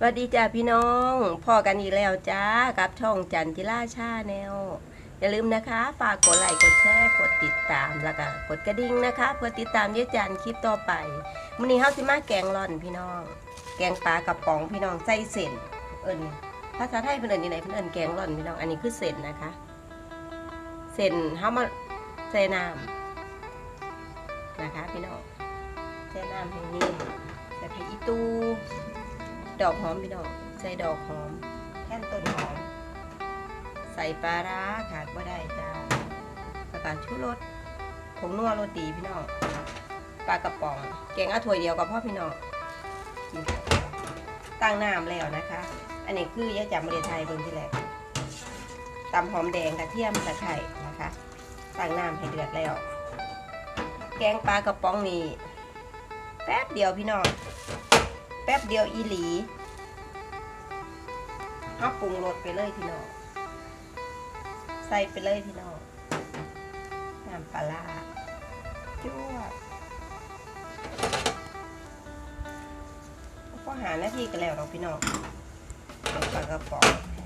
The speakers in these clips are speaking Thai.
สวัสดีจ้าพี่น้องพอกันอีกแล้วจ้ากับช่องจันทิราชาแนลอย่าลืมนะคะฝากกดไลค์กดแชร์กดติดตามแล้วก็กดกระดิ่งนะคะ เพื่อติดตามเยอะจันคลิปต่อไปมื้อนี้เฮาสิมาแกงร่อนพี่น้อง แกงปลากระป๋องพี่น้องใส่เส้นเอิ้นภาษาไทยเพิ่นเอิ้นยังไงเพิ่นเอิ้นแกงร่อนพี่น้องอันนี้คือเส้นนะคะเส้นเฮามาใส่น้ำนะคะ พี่น้องใส่น้ำให้นี่ใส่ผักอีตู ดอกหอมพี่น้องใส่ดอกหอมแท่นต้นหอม ใส่ปลาร้าขาดบ่ได้จ้าประกาศชูรสผงนัวโรตีพี่น้องปลากระป๋อง แกงเอาถ้วยเดียวกับพ่อพี่น้องกินข้าวตั้งน้ำแล้วนะคะ อันนี้คือยาจับมะเร็ไทยเบิ่งที่แรกตำหอมแดงกระเทียมตะไคร่นะคะตั้งน้ำให้เดือดแล้ว แกงปลากระป๋องนี่แป๊บเดียวพี่น้องแป๊บเดียวอีหลี เอาปรุงรสไปเลยพี่น้อง ใส่ไปเลยพี่น้องน้ำปลาร้าจั่วพอหาหน้าที่กันแล้วเราพี่น้องเอาปลากระป๋อง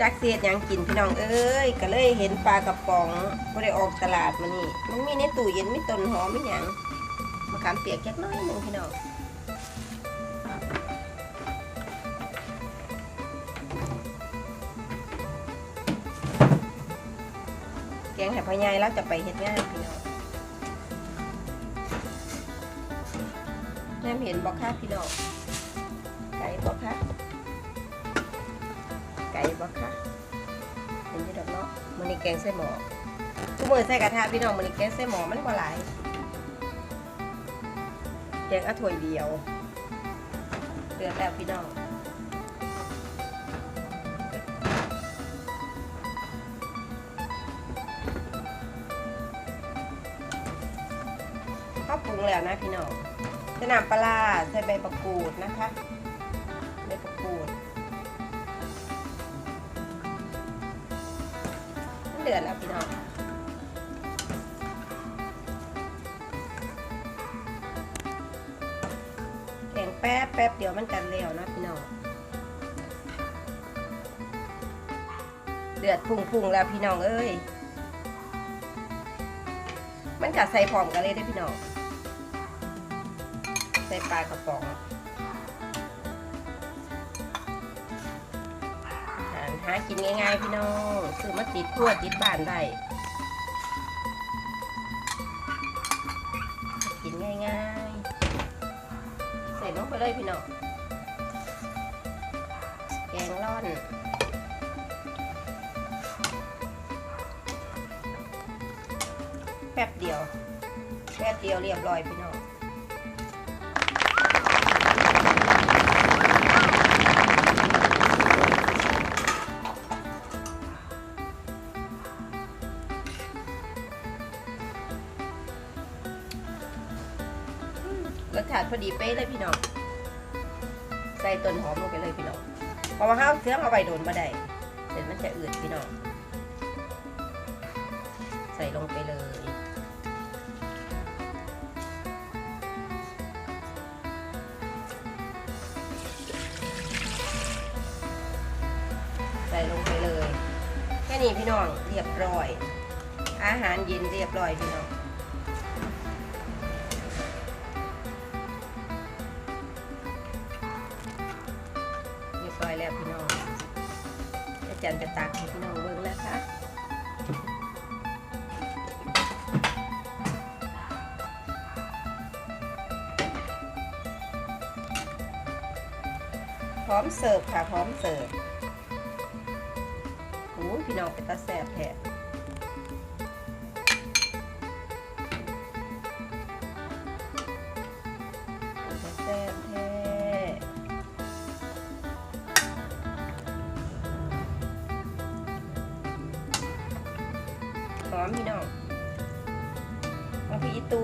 จักเสียดยังกินพี่น้องเอ้ยก็เลยเห็นปลากระป๋องก็ได้ออกตลาดมานี่มันมีในตู้เย็นไมีต้นหอมไมีหยังมะขามเปียกแค่น้อยหนึงพี่น้องแกงไห่พะยายแล้วจะไปเฮ็ดง่านพี่น้องแม่เห็นบอกค่ะพี่น้องไก่บอกค่ะ ไก่บอกค่ะเห็นอยี่ดอกเนาะมันนี่แกงใส่หมอทุกมือใส่กระทะพี่น้องมันนี่แกงใส่หมอมันก็หลายแกงอาถ้วยเดียวเดือดแล้วพี่น้องข้าวปรุงแล้วนะพี่น้องจะนำปลาใส่ใบประกูดนะคะ ดือดแล้วพี่น้องแข็งแป๊บแป๊บเดี๋ยวมันกันแล้วนะพี่น้องเดือดพุ่งๆแล้วพี่น้องเอ้ย มันกัดใส่พร้อมกันเลยได้พี่น้อง ใส่ปลากระป๋องากินง่ายๆพี่น้องซื้อมาติดทั่วติดบ้านได้กินง่ายๆ ใส่ลงไปเลยพี่น้องแกงร่อนแป๊บเดียวแป๊บเดียวเรียบร้อยพี่น้อง รสชาติพอดีเป๊ะเลยพี่น้อง ใส่ต้นหอมลงไปเลยพี่น้อง เพราะว่าห้าวเสื้อเอาไปโดนมาได้เสร็จมันจะอืดพี่น้อง ใส่ลงไปเลยใส่ลงไปเลย แค่นี้พี่น้องเรียบร้อย อาหารเย็นเรียบร้อยพี่น้อง ร้อยแล้วพี่น้องอาจารย์จะตักให้พี่น้องเบิ่งนะคะพร้อมเสิร์ฟค่ะพร้อมเสิร์ฟโอ้พี่น้องเป็นตาแสบแท้ อมพี่น้องมาพี่อีตู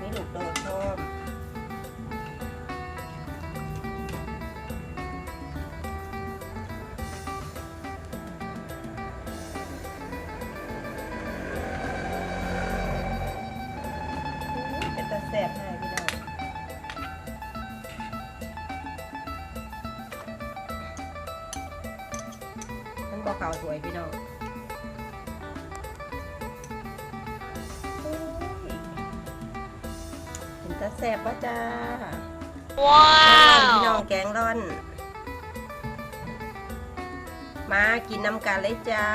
นี่หลุดโดดชอบแต่แสบนะ อกเข่าสวยพี่น้องโอ้ยเห็นตาแสบปะจ้า ว้าพี่น้วองแกงร่อน มากินน้ำกันเลยจ้า